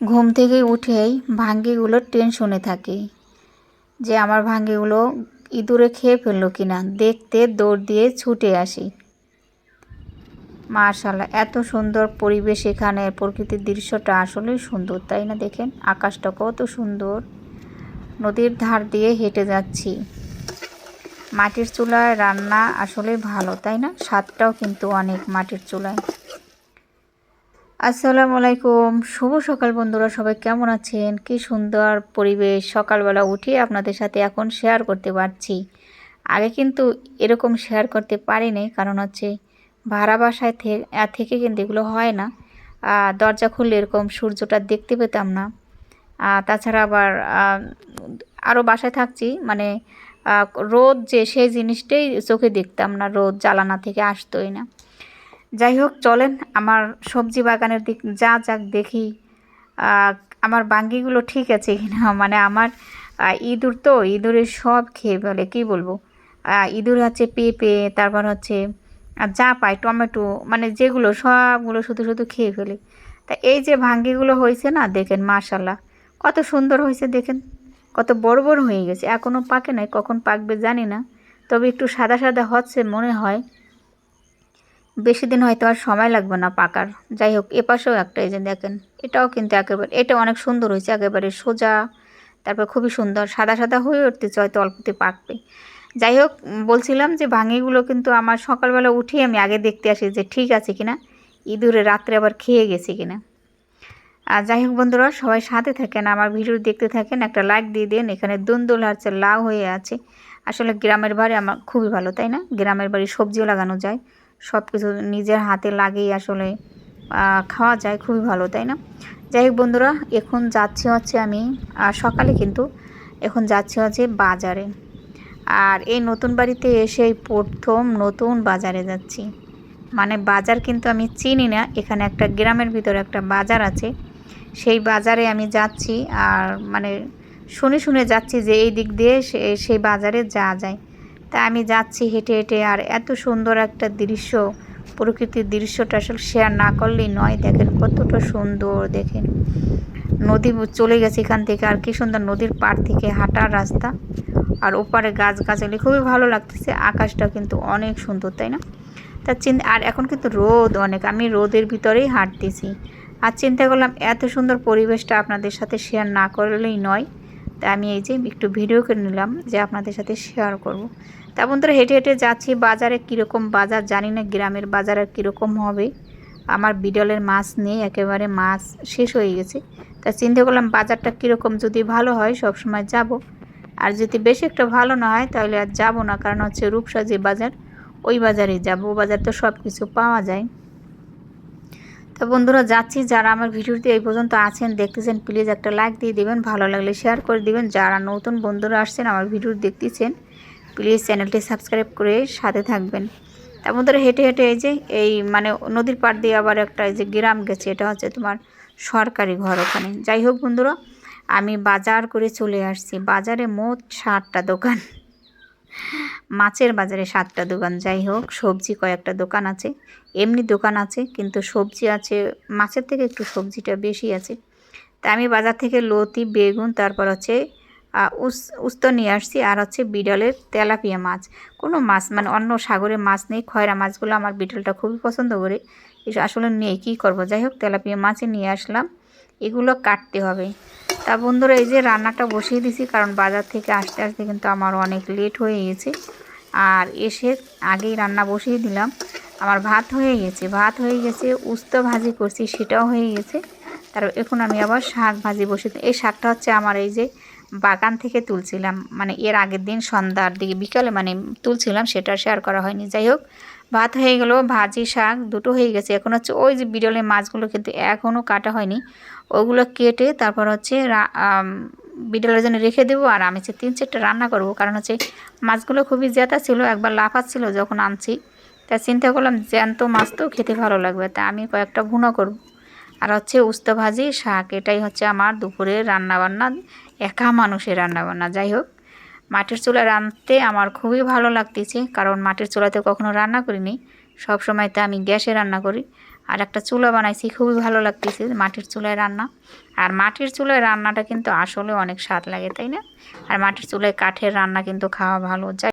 ঘুম থেকে উঠেই ভাঙ্গিগুলোর টেনশনে থাকি যে আমার ভাঙ্গিগুলো ইঁদুরে খেয়ে ফেলল কিনা। দেখতে দৌড় দিয়ে ছুটে আসি। মার্শাল্লাহ, এত সুন্দর পরিবেশ এখানে। প্রকৃতির দৃশ্যটা আসলেই সুন্দর, তাই না দেখেন? আকাশটা কত সুন্দর। নদীর ধার দিয়ে হেঁটে যাচ্ছি। মাটির চুলায় রান্না আসলে ভালো, তাই না? স্বাদটাও কিন্তু অনেক মাটির চুলায়। আসসালামু আলাইকুম। শুভ সকাল বন্ধুরা, সবাই কেমন আছেন? কি সুন্দর পরিবেশ। সকালবেলা উঠে আপনাদের সাথে এখন শেয়ার করতে পারছি। আগে কিন্তু এরকম শেয়ার করতে পারিনি, কারণ হচ্ছে ভাড়া বাসায় থেকে কিন্তু এগুলো হয় না। দরজা খুললে এরকম সূর্যটা দেখতে পেতাম না। তাছাড়া আবার আরও বাসায় থাকছি মানে রোদ যে, সেই জিনিসটাই চোখে দেখতাম না, রোদ জ্বালানা থেকে আসতোই না। যাই হোক, চলেন, আমার সবজি বাগানের দিক যা যাক দেখি। আমার বাঙ্গিগুলো ঠিক আছে কিনা মানে আমার ইঁদুর তো, ইঁদুরের সব খেয়ে ফেলে, কী বলব? ইঁদুর হচ্ছে পেঁপে, তারপর হচ্ছে যা পাই, টমেটো মানে যেগুলো, সবগুলো শুধু শুধু খেয়ে ফেলে। তা এই যে ভাঙ্গিগুলো হয়েছে না, দেখেন মাশাল্লাহ কত সুন্দর হয়েছে, দেখেন, কত বড় বড় হয়ে গেছে এখনও পাকে নাই, কখন পাকবে জানি না, তবে একটু সাদা সাদা হচ্ছে মনে হয়। বেশি দিন হয়তো আর সময় লাগবে না পাকার। যাই হোক, এপাশেও একটা এই যে দেখেন, এটাও কিন্তু একেবারে এটা অনেক সুন্দর হয়েছে, একেবারে সোজা, তারপর খুবই সুন্দর, সাদা সাদা হয়ে উঠতেছে, হয়তো অল্পতে পাকবে। যাই হোক বলছিলাম যে ভাঙিগুলো কিন্তু আমার সকালবেলা উঠেই আমি আগে দেখতে আসি যে ঠিক আছে কিনা, ইঁদুরে রাত্রে আবার খেয়ে গেছে কিনা। আর যাই হোক বন্ধুরা, সবাই সাথে থাকেন, আমার ভিডিও দেখতে থাকেন, একটা লাইক দিয়ে দেন, এখানে দুন্দুল হচ্ছে লাউ হয়ে আছে। আসলে গ্রামের বাড়ি আমার খুবই ভালো, তাই না? গ্রামের বাড়ি সবজিও লাগানো যায়। সব কিছু নিজের হাতে লাগিয়ে আসলে খাওয়া যায়, খুবই ভালো, তাই না? যাই হোক বন্ধুরা, এখন যাচ্ছি হচ্ছে আমি সকালে কিন্তু এখন যাচ্ছি হচ্ছে বাজারে। আর এই নতুন বাড়িতে এসে প্রথম নতুন বাজারে যাচ্ছি। মানে বাজার কিন্তু আমি চিনি না, এখানে একটা গ্রামের ভিতরে একটা বাজার আছে। সেই বাজারে আমি যাচ্ছি, আর মানে শুনে শুনে যাচ্ছি যে এই দিক দিয়ে সেই বাজারে যাওয়া যায়। তা আমি যাচ্ছি হেঁটে হেঁটে আর এত সুন্দর একটা দৃশ্য, প্রকৃতির দৃশ্যটা আসলে শেয়ার না করলেই নয়। দেখেন কতটা সুন্দর, দেখেন। নদী চলে গেছে এখান থেকে আর কি সুন্দর নদীর পাড় থেকে হাঁটার রাস্তা। আর ওপারে গাছ গাছালি খুবই ভালো লাগতেছে, আকাশটা কিন্তু অনেক সুন্দর, তাই না? তা চিন্তা আর এখন কিন্তু রোদ অনেক, আমি রোদের ভিতরেই হাঁটতেছি। আর চিন্তা করলাম এত সুন্দর পরিবেশটা আপনাদের সাথে শেয়ার না করলেই নয়। তা আমি এই যে একটু ভিডিও করে নিলাম যে আপনাদের সাথে শেয়ার করব। তা বন্ধুরা, হেঁটে হেঁটে যাচ্ছি, বাজারে কীরকম বাজার জানি না, গ্রামের বাজার আর কীরকম হবে। আমার বিডলের মাছ নিয়ে একেবারে মাছ শেষ হয়ে গেছে। তা চিন্তা করলাম বাজারটা কীরকম, যদি ভালো হয় সব সময় যাব। আর যদি বেশি একটা ভালো না হয়, তাহলে আর যাব না, কারণ হচ্ছে রূপসা যে বাজার, ওই বাজারে যাব। বাজার তো সব কিছু পাওয়া যায়। তো বন্ধুরা, যাচ্ছি। যারা আমার ভিডিওতে এই পর্যন্ত আছেন, দেখতেছেন প্লিজ একটা লাইক দিয়ে দেবেন। ভালো লাগলে শেয়ার করে দিবেন। যারা নতুন বন্ধুরা আসছেন, আমার ভিডিও দেখতেছেন প্লিজ চ্যানেলটি সাবস্ক্রাইব করে সাথে থাকবেন। তা বন্ধুরা, হেঁটে হেঁটে এই যে, এই মানে নদীর পাড় দিয়ে আবার একটা এই যে গ্রাম গেছে, এটা হচ্ছে তোমার সরকারি ঘর ওখানে। যাই হোক বন্ধুরা, আমি বাজার করে চলে আসছি। বাজারে মোট ষাটটা দোকান। মাছের বাজারে সাতটা দোকান, যাই হোক, সবজি কয়েকটা দোকান আছে। এমনি দোকান আছে, কিন্তু সবজি আছে, মাছের থেকে একটু সবজিটা বেশি আছে। তা আমি বাজার থেকে লতি, বেগুন, তারপর হচ্ছে উস্ত নিয়ে আসছি, আর হচ্ছে বিডলের তেলাপিয়া মাছ। কোনো মাছ মানে অন্য সাগরে মাছ নেই, খয়রা মাছগুলো আমার বিডলটা খুবই পছন্দ করে। আসলে নিয়ে কী করব? যাই হোক, তেলাপিয়া মাছই নিয়ে আসলাম। এগুলো কাটতে হবে। তা বন্ধুরা এই যে রান্নাটা বসিয়ে দিছি, কারণ বাজার থেকে আসতে আসতে কিন্তু আমার অনেক লেট হয়ে গেছে। আর এসে আগেই রান্না বসিয়ে দিলাম। আমার ভাত হয়ে গেছে, ভাত হয়ে গেছে, উস্ত ভাজি করছি, সেটাও হয়ে গেছে। তার এখন আমি আবার শাক ভাজি বসে এই শাকটা হচ্ছে আমার এই যে বাগান থেকে তুলছিলাম। মানে এর আগের দিন সন্ধ্যার দিকে বিকালে মানে তুলছিলাম, সেটা শেয়ার করা হয়নি। যাই হোক, ভাত হয়ে গেল, ভাজি, শাক দুটো হয়ে গেছে। এখন হচ্ছে ওই যে বিরলের মাছগুলো কিন্তু এখনও কাটা হয়নি। ওগুলো কেটে তারপর হচ্ছে বিড়ালের জন্য রেখে দেবো আর আমি হচ্ছে তিন চারটা রান্না করব। কারণ হচ্ছে মাছগুলো খুবই জেতা ছিল, একবার লাফাচ্ছিল যখন আনছি। তা চিন্তা করলাম, জ্যান্ত মাছ তো খেতে ভালো লাগবে। তা আমি কয়েকটা ভুনো করব। আর হচ্ছে উস্ত ভাজি, শাক, এটাই হচ্ছে আমার দুপুরের রান্নাবান্না, একা মানুষের রান্নাবান্না। যাই হোক, মাটির চুলা রাঁধতে আমার খুবই ভালো লাগতেছে, কারণ মাটির চুলাতে কখনো রান্না করিনি। সব সময় তো আমি গ্যাসে রান্না করি। আর একটা চুলা বানাইছি, খুবই ভালো লাগতেছে মাটির চুলায় রান্না। আর মাটির চুলায় রান্নাটা কিন্তু আসলে অনেক স্বাদ লাগে, তাই না? আর মাটির চুলায় কাঠের রান্না কিন্তু খাওয়া ভালো। যাই